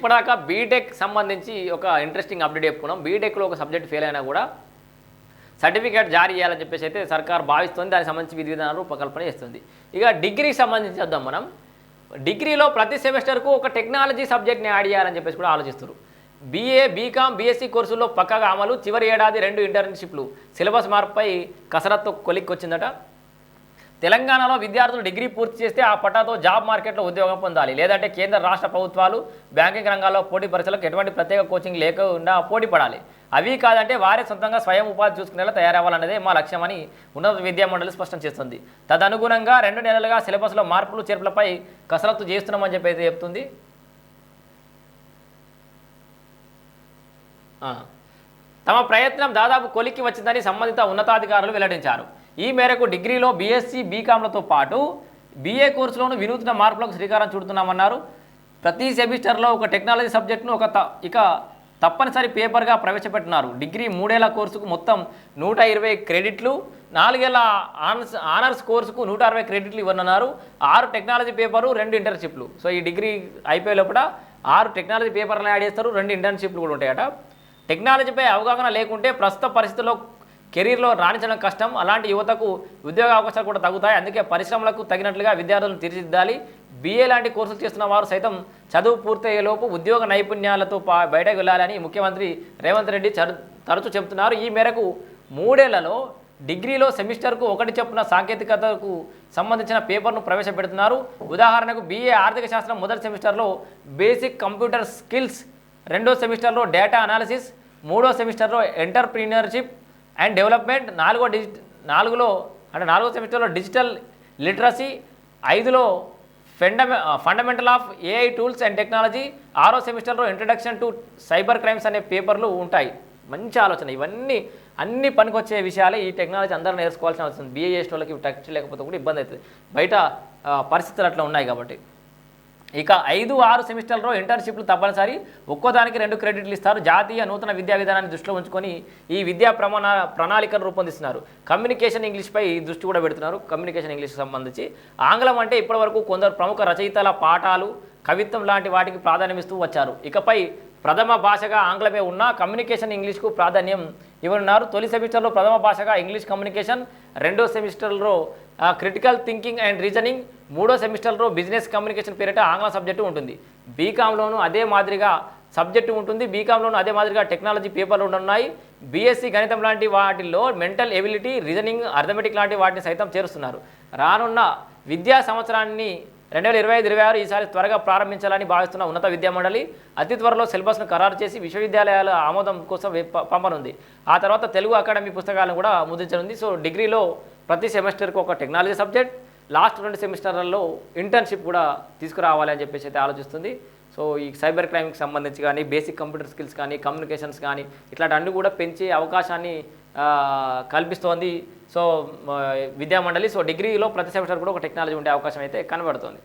ఇప్పటిదాకా బీటెక్ సంబంధించి ఒక ఇంట్రెస్టింగ్ అప్డేట్ చెప్పుకున్నాం. బీటెక్లో ఒక సబ్జెక్ట్ ఫెయిల్ అయినా కూడా సర్టిఫికేట్ జారీ చేయాలని చెప్పేసి అయితే సర్కార్ భావిస్తుంది. దానికి సంబంధించి విధి విధానాలు రూపకల్పన చేస్తుంది. ఇక డిగ్రీకి సంబంధించి వద్దాం మనం. డిగ్రీలో ప్రతి సెమిస్టర్కు ఒక టెక్నాలజీ సబ్జెక్ట్ని యాడ్ చేయాలని చెప్పేసి కూడా ఆలోచిస్తారు బీఏ బీకామ్ బీఎస్సీ కోర్సుల్లో పక్కగా అమలు చివరి ఏడాది రెండు ఇంటర్న్షిప్లు సిలబస్ మార్పుపై కసరత్తు కొలిక్కి వచ్చిందట. తెలంగాణలో విద్యార్థులు డిగ్రీ పూర్తి చేస్తే ఆ పట్టాతో జాబ్ మార్కెట్లో ఉద్యోగం పొందాలి. లేదంటే కేంద్ర రాష్ట్ర ప్రభుత్వాలు బ్యాంకింగ్ రంగాల్లో పోటీ పరీక్షలకు ఎటువంటి ప్రత్యేక కోచింగ్ లేకుండా పోటీ పడాలి. అవి కాదంటే వారే సొంతంగా స్వయం ఉపాధి చూసుకునేలా తయారవ్వాలన్నదే మా లక్ష్యమని ఉన్నత విద్యా మండలి స్పష్టం చేస్తుంది. తదనుగుణంగా రెండు నెలలుగా సిలబస్లో మార్పులు చేర్పులపై కసరత్తు చేస్తున్నామని చెప్పి అయితే చెప్తుంది తమ ప్రయత్నం దాదాపు కొలిక్కి వచ్చిందని సంబంధిత ఉన్నతాధికారులు వెల్లడించారు. ఈ మేరకు డిగ్రీలో బీఎస్సీ బీకామ్లతో పాటు బీఏ కోర్సులోను వినూత్న మార్పులకు శ్రీకారం చుడుతున్నామన్నారు. ప్రతి సెమిస్టర్లో ఒక టెక్నాలజీ సబ్జెక్టును ఒక త- ఇక తప్పనిసరి పేపర్గా ప్రవేశపెట్టినారు. డిగ్రీ మూడేళ్ళ కోర్సుకు మొత్తం నూట ఇరవై క్రెడిట్లు నాలుగేళ్ళ ఆనర్స్ ఆనర్స్ కోర్సుకు నూట అరవై క్రెడిట్లు ఇవ్వనున్నారు. ఆరు టెక్నాలజీ పేపరు రెండు ఇంటర్న్షిప్లు. సో ఈ డిగ్రీ అయిపోయే లోపల ఆరు టెక్నాలజీ పేపర్లు యాడ్ చేస్తారు. రెండు ఇంటర్న్షిప్లు కూడా ఉంటాయట. టెక్నాలజీపై అవగాహన లేకుంటే ప్రస్తుత పరిస్థితుల్లో కెరీర్లో రాణించడం కష్టం. అలాంటి యువతకు ఉద్యోగ అవకాశాలు కూడా తగ్గుతాయి. అందుకే పరిశ్రమలకు తగినట్లుగా విద్యార్థులను తీర్చిదిద్దాలి. బీఏ లాంటి కోర్సులు చేస్తున్న వారు సైతం చదువు పూర్తయ్యేలోపు ఉద్యోగ నైపుణ్యాలతో పా- బయటకు వెళ్ళాలని ముఖ్యమంత్రి రేవంత్ రెడ్డి తరచూ చెబుతున్నారు. ఈ మేరకు మూడేళ్ళలో డిగ్రీలో సెమిస్టర్కు ఒకటి చొప్పున సాంకేతికతకు సంబంధించిన పేపర్ను ప్రవేశపెడుతున్నారు. ఉదాహరణకు బీఏ ఆర్థిక శాస్త్రం మొదటి సెమిస్టర్లో బేసిక్ కంప్యూటర్ స్కిల్స్ రెండో సెమిస్టర్లో డేటా అనాలిసిస్ మూడో సెమిస్టర్లో ఎంటర్ప్రీనర్షిప్ అండ్ డెవలప్మెంట్ నాలుగో డిజిట్ నాలుగులో అంటే నాలుగో సెమిస్టర్లో డిజిటల్ లిటరసీ ఐదులో ఫెండమె fundamental of AI tools and technology ఆరో సెమిస్టర్లో ఇంట్రడక్షన్ టు సైబర్ క్రైమ్స్ అనే పేపర్లు ఉంటాయి. మంచి ఆలోచన. ఇవన్నీ అన్ని పనికొచ్చే విషయాలే ఈ టెక్నాలజీ అందరూ నేర్చుకోవాల్సిన అవసరం. బీఏ చేసిన వాళ్ళకి టచ్ లేకపోతే కూడా ఇబ్బంది అవుతుంది. బయట పరిస్థితులు అట్లా ఉన్నాయి కాబట్టి. ఇక ఐదు ఆరు సెమిస్టర్లో ఇంటర్న్షిప్లు తప్పనిసరి. ఒక్కోదానికి రెండు క్రెడిట్లు ఇస్తారు. జాతీయ నూతన విద్యా విధానాన్ని దృష్టిలో ఉంచుకొని ఈ విద్యా ప్రమాణ ప్రణాళికను రూపొందిస్తున్నారు. కమ్యూనికేషన్ ఇంగ్లీష్పై దృష్టి కూడా పెడుతున్నారు. కమ్యూనికేషన్ ఇంగ్లీష్ సంబంధించి. ఆంగ్లం అంటే ఇప్పటివరకు కొందరు ప్రముఖ రచయితల పాఠాలు కవిత్వం లాంటి వాటికి ప్రాధాన్యమిస్తూ వచ్చారు. ఇకపై ప్రథమ భాషగా ఆంగ్లమే ఉన్నా కమ్యూనికేషన్ ఇంగ్లీష్కు ప్రాధాన్యం ఇవన్నారు తొలి సెమిస్టర్లో ప్రథమ భాషగా ఇంగ్లీష్ కమ్యూనికేషన్ రెండో సెమిస్టర్లో క్రిటికల్ థింకింగ్ అండ్ రీజనింగ్ మూడో సెమిస్టర్లో బిజినెస్ కమ్యూనికేషన్ పేరిట ఆంగ్ల సబ్జెక్టు ఉంటుంది. బీకామ్లోను అదే మాదిరిగా సబ్జెక్టు ఉంటుంది. బీకామ్లోను అదే మాదిరిగా టెక్నాలజీ పేపర్లు ఉన్నాయి. బీఎస్సీ గణితం లాంటి వాటిల్లో మెంటల్ ఎబిలిటీ రీజనింగ్ అర్థమెటిక్ లాంటి వాటిని సైతం చేరుస్తున్నారు. రానున్న విద్యా సంవత్సరాన్ని రెండు వేల ఇరవై ఐదు ఇరవై ఆరు ఈసారి త్వరగా ప్రారంభించాలని భావిస్తున్న ఉన్నత విద్యా మండలి అతి త్వరలో సిలబస్ను ఖరారు చేసి విశ్వవిద్యాలయాల ఆమోదం కోసం పంపనుంది. ఆ తర్వాత తెలుగు అకాడమీ పుస్తకాలను కూడా ముద్రించనుంది. సో డిగ్రీలో ప్రతి సెమిస్టర్కు ఒక టెక్నాలజీ సబ్జెక్ట్ లాస్ట్ రెండు సెమిస్టర్లలో ఇంటర్న్షిప్ కూడా తీసుకురావాలి అని చెప్పేసి అయితే ఆలోచిస్తుంది. సో ఈ సైబర్ క్రైమ్కి సంబంధించి కానీ బేసిక్ కంప్యూటర్ స్కిల్స్ కానీ కమ్యూనికేషన్స్ కానీ ఇట్లాంటి అన్ని కూడా పెంచే అవకాశాన్ని కల్పిస్తోంది సో విద్యామండలి సో డిగ్రీలో ప్రతి సెమిస్టర్ కూడా ఒక టెక్నాలజీ ఉండే అవకాశం అయితే కనబడుతుంది.